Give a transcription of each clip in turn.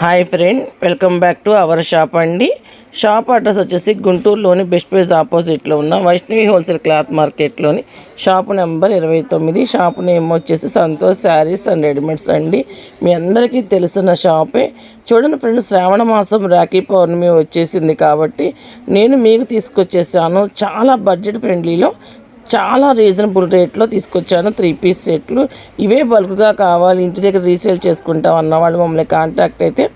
Hi friend welcome back to our shop అండి. Shop address వచ్చేసి గుంటూరులోని బెస్ట్ ప్లేస్ ఆపోజిట్లో ఉన్న వైష్ణవి హోల్సేల్ క్లాత్ మార్కెట్లోని. షాప్ నెంబర్ ఇరవై తొమ్మిది. షాప్ నేమ్ వచ్చేసి సంతోష్ శారీస్ అండ్ రెడీమేడ్స్ అండి. మీ అందరికీ తెలిసిన షాపే. చూడండి ఫ్రెండ్స్ శ్రావణ మాసం రాఖీ పౌర్ణమి వచ్చేసింది కాబట్టి నేను మీకు తీసుకొచ్చేసాను. చాలా బడ్జెట్ ఫ్రెండ్లీలో చాలా రీజనబుల్ రేట్లో తీసుకొచ్చాను. త్రీ పీస్ సెట్లు. ఇవే బల్క్గా కావాలి. ఇంటి దగ్గర రీసేల్ చేసుకుంటాం అన్నవాళ్ళు మమ్మల్ని కాంటాక్ట్ అయితే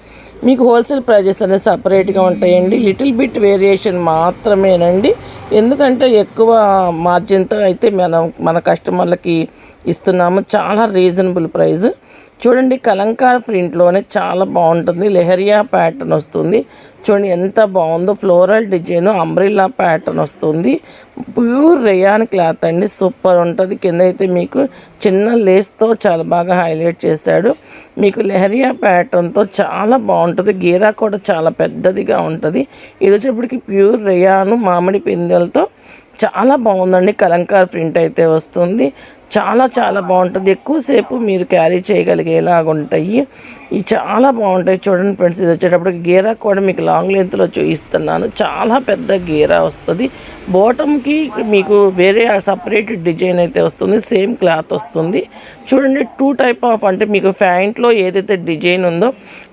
మీకు హోల్సేల్ ప్రైజెస్ అనేది సపరేట్గా ఉంటాయండి. లిటిల్ బిట్ వేరియేషన్ మాత్రమేనండి. ఎందుకంటే ఎక్కువ మార్జిన్తో అయితే మనం మన కస్టమర్లకి ఇస్తున్నాము. చాలా రీజనబుల్ ప్రైస్. చూడండి కలంకార ప్రింట్లోనే చాలా బాగుంటుంది. లెహరియా ప్యాటర్న్ వస్తుంది. చూడండి ఎంత బాగుందో. ఫ్లోరల్ డిజైన్ అంబ్రిల్లా ప్యాటర్న్ వస్తుంది. ప్యూర్ రేయాన్ క్లాత్ అండి. సూపర్ ఉంటుంది. కింద అయితే మీకు చిన్న లేస్తో చాలా బాగా హైలైట్ చేశాడు. మీకు లెహరియా ప్యాటర్న్తో చాలా బాగుంటుంది. గీరా కూడా చాలా పెద్దదిగా ఉంటుంది. ఇది వచ్చేప్పటికి ప్యూర్ రేయాను మామిడి పిందెలతో చాలా బాగుందండి. కలంకార్ ప్రింట్ అయితే వస్తుంది. చాలా చాలా బాగుంటుంది. ఎక్కువసేపు మీరు క్యారీ చేయగలిగేలాగా ఉంటాయి ఇవి చాలా బాగుంటాయి చూడండి ఫ్రెండ్స్. ఇది వచ్చేటప్పటికి గీరా కూడా మీకు లాంగ్ లెంత్లో చూపిస్తున్నాను. చాలా పెద్ద గీరా వస్తుంది. బాటమ్కి మీకు వేరే సపరేట్ డిజైన్ అయితే వస్తుంది. సేమ్ క్లాత్ వస్తుంది. చూడండి టూ టైప్ ఆఫ్ అంటే మీకు ప్యాంట్లో ఏదైతే డిజైన్ ఉందో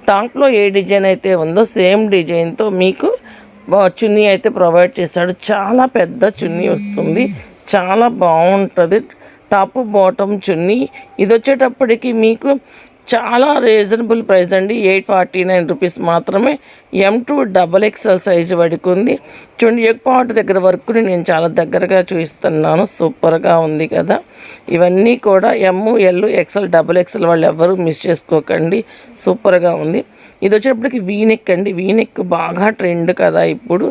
టాప్లో ఏ డిజైన్ అయితే ఉందో సేమ్ డిజైన్తో మీకు చున్నీ అయితే ప్రొవైడ్ చేశాడు. చాలా పెద్ద చున్నీ వస్తుంది. చాలా బాగుంటుంది. టాప్ బాటమ్ చున్నీ. ఇది వచ్చేటప్పటికి మీకు చాలా రీజనబుల్ ప్రైస్ అండి. ఎయిట్ ఫార్టీ నైన్ రూపీస్ మాత్రమే. M two double XL size పడుకుంది. చూడండి ఎగ్ పాట్ దగ్గర వర్క్ని నేను చాలా దగ్గరగా చూపిస్తున్నాను. సూపర్గా ఉంది కదా. ఇవన్నీ కూడా M L XL double XL వాళ్ళు ఎవరు మిస్ చేసుకోకండి. సూపర్గా ఉంది. ఇది వచ్చేటప్పటికి వీనెక్ అండి. వీనెక్ బాగా ట్రెండ్ కదా ఇప్పుడు.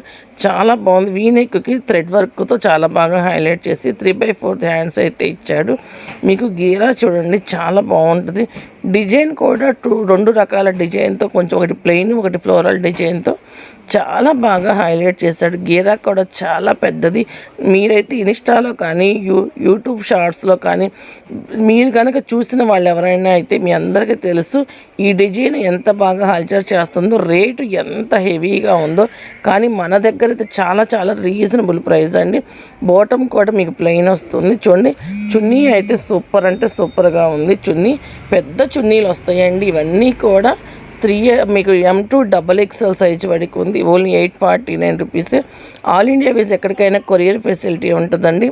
చాలా బాగుంది. వీనెక్కి థ్రెడ్ వర్క్తో చాలా బాగా హైలైట్ చేసి త్రీ బై ఫోర్త్ హ్యాండ్స్ అయితే ఇచ్చాడు. మీకు గీరా చూడండి. చాలా బాగుంటుంది. డిజైన్ కూడా టూ రెండు రకాల డిజైన్తో కొంచెం ఒకటి ప్లెయిన్ ఒకటి ఫ్లోరల్ డిజైన్తో చాలా బాగా హైలైట్ చేశాడు. గీరా కూడా చాలా పెద్దది. మీరైతే ఇన్స్టాలో కానీ యూ యూట్యూబ్ షార్ట్స్లో కానీ మీరు కనుక చూసిన వాళ్ళు ఎవరైనా అయితే మీ అందరికీ తెలుసు ఈ డిజైన్ ఎంత బాగా హల్చర్ చేస్తుందో రేటు ఎంత హెవీగా ఉందో. కానీ మన దగ్గర అయితే చాలా చాలా రీజనబుల్ ప్రైస్ అండి. బాటమ్ కూడా మీకు ప్లెయిన్ వస్తుంది. చూడండి చున్నీ అయితే సూపర్ అంటే సూపర్గా ఉంది. చున్నీ పెద్ద చున్నీలు వస్తాయండి. ఇవన్నీ కూడా త్రీ మీకు M two double XL size వరకు ఉంది. Only eight forty nine rupees all India wise ఎక్కడికైనా కొరియర్ ఫెసిలిటీ ఉంటుందండి.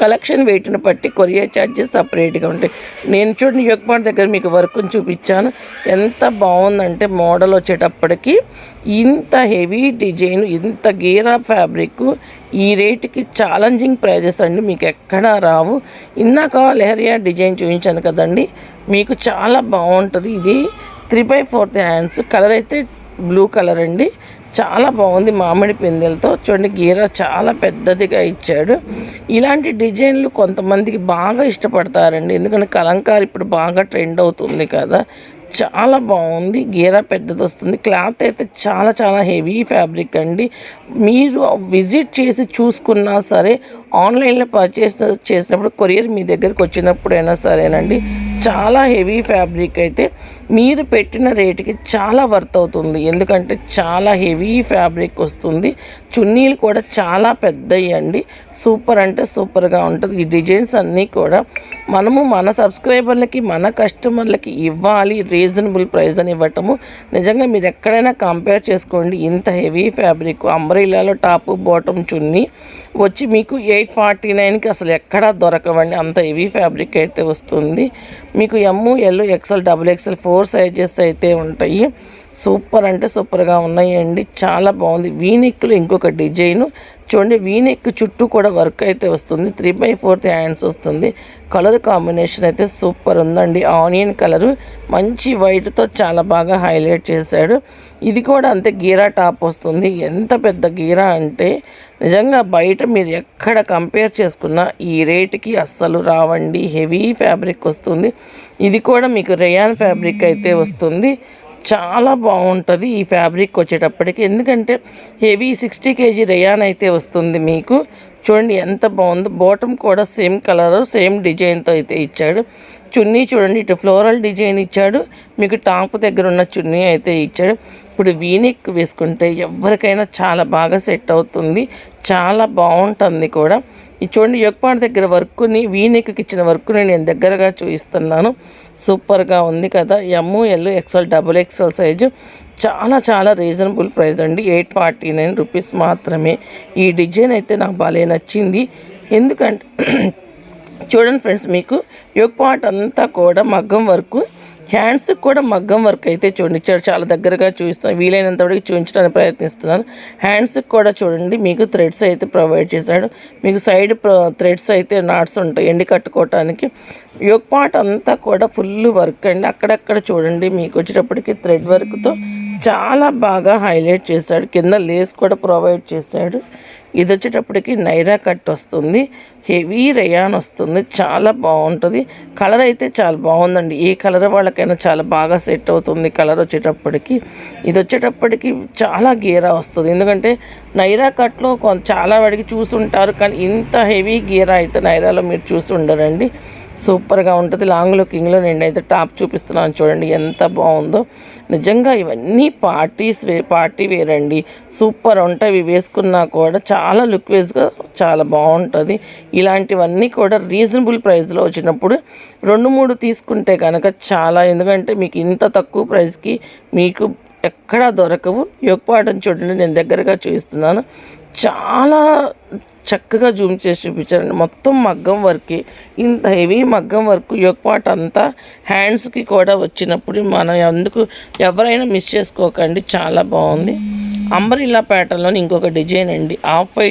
కలెక్షన్ వెయిట్ని బట్టి కొరియర్ ఛార్జెస్ సపరేట్గా ఉంటాయి. నేను చూడండి యుగపాట్ దగ్గర మీకు వర్క్ని చూపించాను. ఎంత బాగుందంటే మోడల్ వచ్చేటప్పటికి ఇంత హెవీ డిజైన్ ఇంత గీరా ఫ్యాబ్రిక్ ఈ రేటుకి ఛాలెంజింగ్ ప్రైజెస్ అండి. మీకు ఎక్కడా రావు. ఇందాక లెహరియా డిజైన్ చూపించాను కదండి. మీకు చాలా బాగుంటుంది ఇది. Three by fourth hands. Colour అయితే బ్లూ కలర్ అండి. చాలా బాగుంది మామిడి పిందెలతో. చూడండి గీర చాలా పెద్దదిగా ఇచ్చాడు. ఇలాంటి డిజైన్లు కొంతమందికి బాగా ఇష్టపడతారండి. ఎందుకంటే కలంకారు ఇప్పుడు బాగా ట్రెండ్ అవుతుంది కదా. చాలా బాగుంది. గీరా పెద్దది వస్తుంది. క్లాత్ అయితే చాలా చాలా హెవీ ఫ్యాబ్రిక్ అండి. మీరు విజిట్ చేసి చూసుకున్నా సరే ఆన్లైన్లో పర్చేస్ చేసినప్పుడు కొరియర్ మీ దగ్గరికి వచ్చినప్పుడైనా సరేనండి. చాలా హెవీ ఫ్యాబ్రిక్ అయితే మీరు పెట్టిన రేటుకి చాలా వర్త్ అవుతుంది. ఎందుకంటే చాలా హెవీ ఫ్యాబ్రిక్ వస్తుంది. చున్నీలు కూడా చాలా పెద్దవి అండి సూపర్ అంటే సూపర్గా ఉంటుంది. ఈ డిజైన్స్ అన్నీ కూడా మనము మన సబ్స్క్రైబర్లకి మన కస్టమర్లకి ఇవ్వాలి. రీజనబుల్ ప్రైస్ అని ఇవ్వటము. నిజంగా మీరు ఎక్కడైనా కంపేర్ చేసుకోండి. ఇంత హెవీ ఫ్యాబ్రిక్ అంబ్రెల్లాలో టాప్ బాటమ్ చున్నీ వచ్చి మీకు ఎయిట్ ఫార్టీ నైన్కి అసలు ఎక్కడా దొరకవండి. అంత హెవీ ఫ్యాబ్రిక్ అయితే వస్తుంది. మీకు M L XL double XL four sizes అయితే ఉంటాయి. సూపర్ అంటే సూపర్గా ఉన్నాయండి. చాలా బాగుంది. వీనెక్లో ఇంకొక డిజైను. చూడండి వీనెక్ చుట్టూ కూడా వర్క్ అయితే వస్తుంది. త్రీ బై ఫోర్త్ హ్యాండ్స్ వస్తుంది. కలర్ కాంబినేషన్ అయితే సూపర్ ఉందండి. ఆనియన్ కలరు మంచి వైట్తో చాలా బాగా హైలైట్ చేశాడు. ఇది కూడా అంతే గీరా టాప్ వస్తుంది. ఎంత పెద్ద గీరా అంటే నిజంగా బయట మీరు ఎక్కడ కంపేర్ చేసుకున్నా ఈ రేటుకి అస్సలు రావండి. హెవీ ఫ్యాబ్రిక్ వస్తుంది. ఇది కూడా మీకు రేయాన్ ఫ్యాబ్రిక్ అయితే వస్తుంది. చాలా బాగుంటుంది ఈ ఫ్యాబ్రిక్ వచ్చేటప్పటికి. ఎందుకంటే హెవీ సిక్స్టీ కేజీ రేయాన్ అయితే వస్తుంది మీకు. చూడండి ఎంత బాగుందో. బాటమ్ కూడా సేమ్ కలర్ సేమ్ డిజైన్తో అయితే ఇచ్చాడు. చున్నీ చూడండి ఇటు ఫ్లోరల్ డిజైన్ ఇచ్చాడు. మీకు టాప్ దగ్గర ఉన్న చున్నీ అయితే ఇచ్చాడు. ఇప్పుడు వీనెక్ వేసుకుంటే ఎవరికైనా చాలా బాగా సెట్ అవుతుంది చాలా బాగుంటుంది కూడా. ఈ చూడండి యొక్పాడు దగ్గర వర్క్ని వీనెక్కి ఇచ్చిన వర్క్ని నేను దగ్గరగా చూపిస్తున్నాను. సూపర్గా ఉంది కదా. M L XL double XL size చాలా చాలా రీజనబుల్ ప్రైస్ అండి. ఎయిట్ ఫార్టీ నైన్ రూపీస్ మాత్రమే. ఈ డిజైన్ అయితే నాకు భలే నచ్చింది. ఎందుకంటే చూడండి ఫ్రెండ్స్ మీకు యోగ్ అంతా కూడా మగ్గం వర్క్ హ్యాండ్స్ కూడా మగ్గం వర్క్ అయితే చూడండి. ఇచ్చాడు. చాలా దగ్గరగా చూపిస్తాను. వీలైనంత వరకు చూపించడానికి ప్రయత్నిస్తున్నాను. హ్యాండ్స్కి కూడా చూడండి. మీకు థ్రెడ్స్ అయితే ప్రొవైడ్ చేశాడు. మీకు సైడ్ థ్రెడ్స్ అయితే నాట్స్ ఉంటాయి. ఎండి కట్టుకోవటానికి. యోగ్ పార్ట్ అంతా కూడా ఫుల్ వర్క్ అండి. అక్కడక్కడ చూడండి. మీకు వచ్చేటప్పటికి థ్రెడ్ వర్క్తో చాలా బాగా హైలైట్ చేశాడు. కింద లేస్ కూడా ప్రొవైడ్ చేశాడు. ఇది వచ్చేటప్పటికి నైరా కట్ వస్తుంది. హెవీ రయాన్ వస్తుంది. చాలా బాగుంటుంది. కలర్ అయితే చాలా బాగుందండి. ఏ కలర్ వాళ్ళకైనా చాలా బాగా సెట్ అవుతుంది కలర్ వచ్చేటప్పటికి. ఇది వచ్చేటప్పటికి చాలా గీరా వస్తుంది. ఎందుకంటే నైరా కట్లో కొంత చాలా వాడికి చూసుంటారు. కానీ ఇంత హెవీ గీరా అయితే నైరాలో మీరు చూసి ఉండరండి సూపర్గా ఉంటుంది. లాంగ్లో కింగ్లో నేనైతే టాప్ చూపిస్తున్నాను. చూడండి ఎంత బాగుందో. నిజంగా ఇవన్నీ పార్టీస్ వే పార్టీ వేర్ అండి సూపర్ ఉంటాయి. ఇవి వేసుకున్నా కూడా చాలా లుక్ వేస్గా చాలా బాగుంటుంది. ఇలాంటివన్నీ కూడా రీజనబుల్ ప్రైస్లో వచ్చినప్పుడు రెండు మూడు తీసుకుంటే కనుక చాలా. ఎందుకంటే మీకు ఇంత తక్కువ ప్రైస్కి మీకు ఎక్కడా దొరకవు. యొక్కపాటం చూడండి. నేను దగ్గరగా చూపిస్తున్నాను. చాలా చక్కగా జూమ్ చేసి చూపించారండి. మొత్తం మగ్గం వర్క్. ఇంత హెవీ మగ్గం వర్క్. యొక్కపాట అంతా హ్యాండ్స్కి కూడా వచ్చినప్పుడు మనం ఎందుకు ఎవరైనా మిస్ చేసుకోకండి. చాలా బాగుంది అంబరిల్లా ప్యాటర్న్లోని ఇంకొక డిజైన్ అండి. Off white